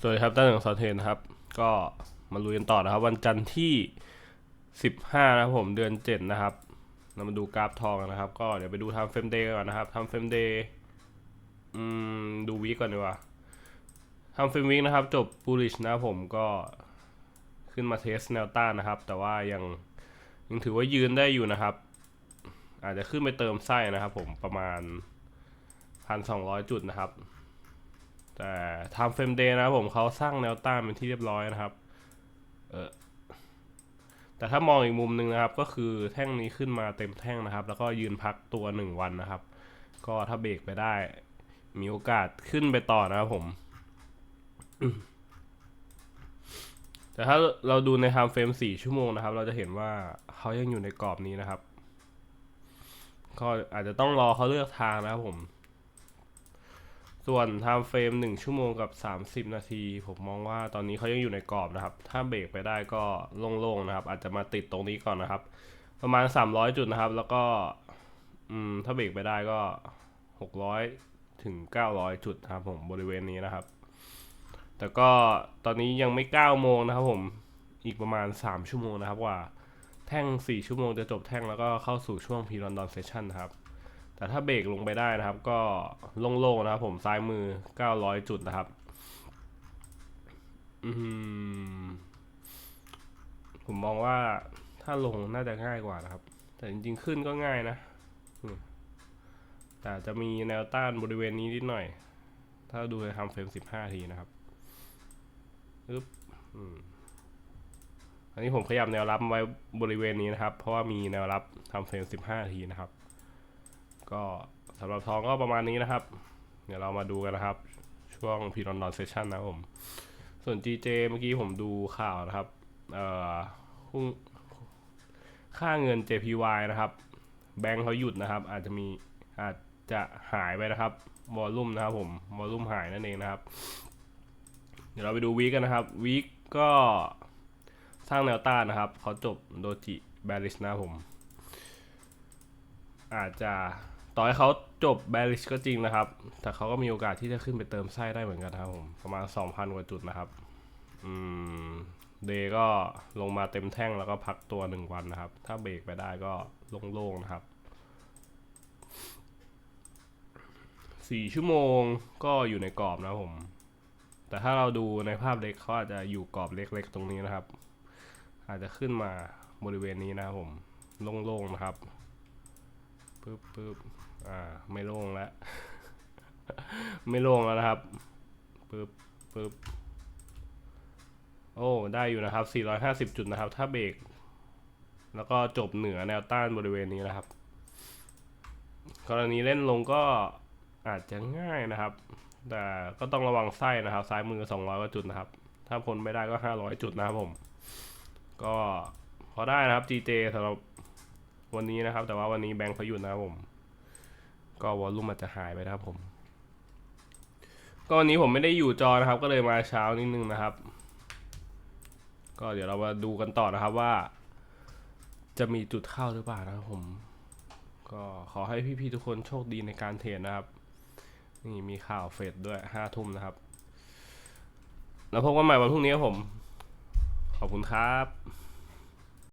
สวัสดีครับต้านหนึ่งสอเทนนะครับ ก็มาลุยกันต่อนะครับ วันจันทร์ที่ 15 นะครับผมเดือน 7 นะครับ เรามาดูกราฟทองกันนะครับ ก็เดี๋ยวไปดูทำเฟรมเดย์ก่อนนะครับทำเฟรมเดย์อืมดูวีก่อนดีกว่าทำเฟรมวีนะครับ จบ bullish นะผมก็ขึ้นมาเทสแนวต้านนะครับ แต่ว่ายังยังถือว่ายืนได้อยู่นะครับ อาจจะขึ้นไปเติมไส้นะครับ ผมประมาณ 1,200 จุดนะครับ แต่ทำเฟรมเดย์นะครับผมเขาสร้างแนวต้านเป็นที่เรียบร้อยนะครับ เออแต่ถ้ามองอีกมุมหนึ่งนะครับ ก็คือแท่งนี้ขึ้นมาเต็มแท่งนะครับ แล้วก็ยืนพักตัวหนึ่งวันนะครับ ก็ถ้าเบรกไปได้ มีโอกาสขึ้นไปต่อนะครับผม แต่ถ้าเราดูในไทม์เฟรม4ชั่วโมงนะครับ เราจะเห็นว่าเขายังอยู่ในกรอบนี้นะครับก็อาจจะต้องรอเขาเลือกทางนะครับผม ส่วนไทม์เฟรม1 ชั่วโมงกับ 30 นาที ผมมองว่าตอนนี้เขายังอยู่ในกรอบนะครับ ถ้าเบรกไปได้ก็โล่งๆนะครับ อาจจะมาติดตรงนี้ก่อนนะครับ ประมาณ 300 จุดนะครับ แล้วก็อืมถ้าเบรกไปได้ก็ 600 ถึง 900 จุดนะครับผมบริเวณนี้นะครับ แต่ก็ตอนนี้ยังไม่ 9 โมงนะครับผมอีกประมาณ 3 ชั่วโมงนะครับว่า แท่ง 4 ชั่วโมงจะจบแท่งแล้วก็เข้าสู่ช่วงพีรอนดอนเซสชันนะครับ แต่ถ้าเบรกลงไปได้นะครับ ก็โล่งๆนะครับ ผมซ้ายมือ 900 จุดนะครับอืมผมมองว่าถ้าลงน่าจะง่ายกว่านะครับ แต่จริงๆขึ้นก็ง่ายนะ แต่จะมีแนวต้านบริเวณนี้นิดหน่อย ถ้าดูในทำเฟรม 15 ทีนะครับอึ๊บอันนี้ผมขยับแนวรับไว้บริเวณนี้นะครับ เพราะว่ามีแนวรับทำเฟรม 15 ทีนะครับ ก็สำหรับทองก็ประมาณนี้นะครับ เดี๋ยวเรามาดูกันนะครับ ช่วงพีรอนดอนเซสชันนะผม ส่วน GJ เมื่อกี้ผมดูข่าวนะครับ เอ่อหุ้นค่าเงิน JPY นะครับ แบงค์เขาหยุดนะครับ อาจจะมีอาจจะหายไปนะครับวอลลุ่มนะครับผมวอลลุ่มหายนั่นเองนะครับ เดี๋ยวเราไปดูวีกันนะครับวีกก็สร้างแนวต้านนะครับเขาจบโดจิแบริชนะผม อาจจะ ต่อให้เขาจบ bearish ก็จริงนะครับ แต่เขาก็มีโอกาสที่จะขึ้นไปเติมไส้ได้เหมือนกันนะครับผม ประมาณ 2,000 กว่าจุดนะครับ อืม เดก็ลงมาเต็มแท่งแล้วก็พักตัว 1 วันนะครับ ถ้าเบรกไปได้ก็โล่งๆนะครับ 4 ชั่วโมงก็อยู่ในกรอบนะผม แต่ถ้าเราดูในภาพเล็กเขาอาจจะอยู่กรอบเล็กๆตรงนี้นะครับ อาจจะขึ้นมาบริเวณนี้นะครับผม โล่งๆนะครับ ปึ๊บปึ๊บอ่า ไม่โล่งแล้ว ไม่โล่งแล้วนะครับปึ๊บปึ๊บโอ้ ได้อยู่นะครับ 450 จุดนะครับ ถ้าเบรก แล้วก็จบเหนือแนวต้านบริเวณนี้นะครับ กรณีเล่นลงก็อาจจะง่ายนะครับ แต่ก็ต้องระวังไส้นะครับ ซ้ายมือ 200กว่าจุดนะครับ ถ้าพ้นไม่ได้ก็ 500 จุดนะครับผม ก็พอได้นะครับ GJ สำหรับ วันนี้นะครับ แต่ว่าวันนี้แบงค์เขาหยุดนะครับผม ก็วอลลุ่มอาจจะหายไปนะครับผม ก็วันนี้ผมไม่ได้อยู่จอนะครับ ก็เลยมาเช้านิดนึงนะครับ ก็เดี๋ยวเรามาดูกันต่อนะครับว่า จะมีจุดเข้าหรือเปล่านะครับผม ก็ขอให้พี่ๆทุกคนโชคดีในการเทรดนะครับ นี่มีข่าวเฟดด้วยห้าทุ่มนะครับ แล้วพบกันใหม่วันพรุ่งนี้ครับผม ขอบคุณครับ